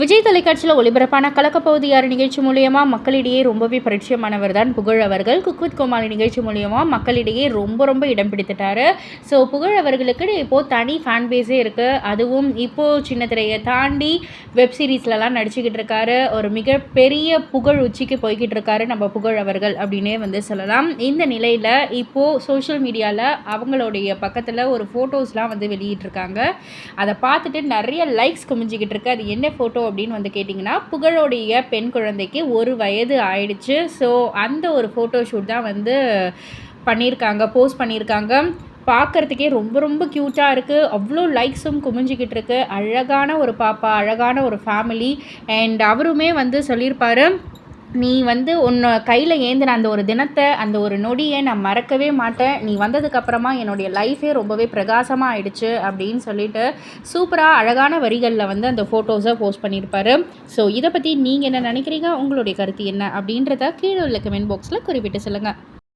விஜய் தொலைக்காட்சியில் ஒளிபரப்பான கலக்கப்பகுதியார் நிகழ்ச்சி மூலியமாக மக்களிடையே ரொம்பவே பரிச்சயமானவர் தான் புகழ் அவர்கள். குக்வித் கோமாளி நிகழ்ச்சி மூலியமாக மக்களிடையே ரொம்ப ரொம்ப இடம் பிடித்துட்டாரு. ஸோ புகழ் அவர்களுக்கு இப்போது தனி ஃபேன் பேஸே இருக்குது அதுவும் இப்போது சின்ன திரையை தாண்டி வெப் சீரிஸ்லலாம் நடிச்சுக்கிட்டு இருக்காரு. ஒரு மிகப்பெரிய புகழ் உச்சிக்கு போய்கிட்டு இருக்காரு நம்ம புகழ் அவர்கள் அப்படின்னே வந்து சொல்லலாம். இந்த நிலையில் இப்போது சோஷியல் மீடியாவில் அவங்களுடைய பக்கத்தில் ஒரு ஃபோட்டோஸ்லாம் வந்து வெளியிட்டிருக்காங்க. அதை பார்த்துட்டு நிறைய லைக்ஸ் குமிஞ்சிக்கிட்டு இருக்கு. அது என்ன ஃபோட்டோ அப்படின்னு வந்து கேட்டிங்கன்னா புகழோடைய பெண் குழந்தைக்கு ஒரு வயது ஆயிடுச்சு. ஸோ அந்த ஒரு ஃபோட்டோ ஷூட் தான் வந்து பண்ணியிருக்காங்க போஸ்ட் பண்ணியிருக்காங்க பார்க்குறதுக்கே ரொம்ப ரொம்ப க்யூட்டாக இருக்குது அவ்வளோ லைக்ஸும் குமிஞ்சிக்கிட்டு இருக்கு. அழகான ஒரு பாப்பா அழகான ஒரு ஃபேமிலி அண்ட் அவருமே வந்து சொல்லியிருப்பார் நீ வந்து உன்னை கையில் ஏந்தின அந்த ஒரு தினத்தை அந்த ஒரு நொடியை நான் மறக்கவே மாட்டேன். நீ வந்ததுக்கப்புறமா என்னுடைய லைஃபே ரொம்பவே பிரகாசமாக ஆயிடுச்சு அப்படின்னு சொல்லிட்டு சூப்பராக அழகான வரிகளில் வந்து அந்த ஃபோட்டோஸை போஸ்ட் பண்ணியிருப்பாரு ஸோ இதை பற்றி நீங்கள் என்ன நினைக்கிறீங்க? உங்களுடைய கருத்து என்ன? அப்படின்றத கீழே உள்ள கமெண்ட் பாக்ஸில் குறிப்பிட்டு சொல்லுங்கள்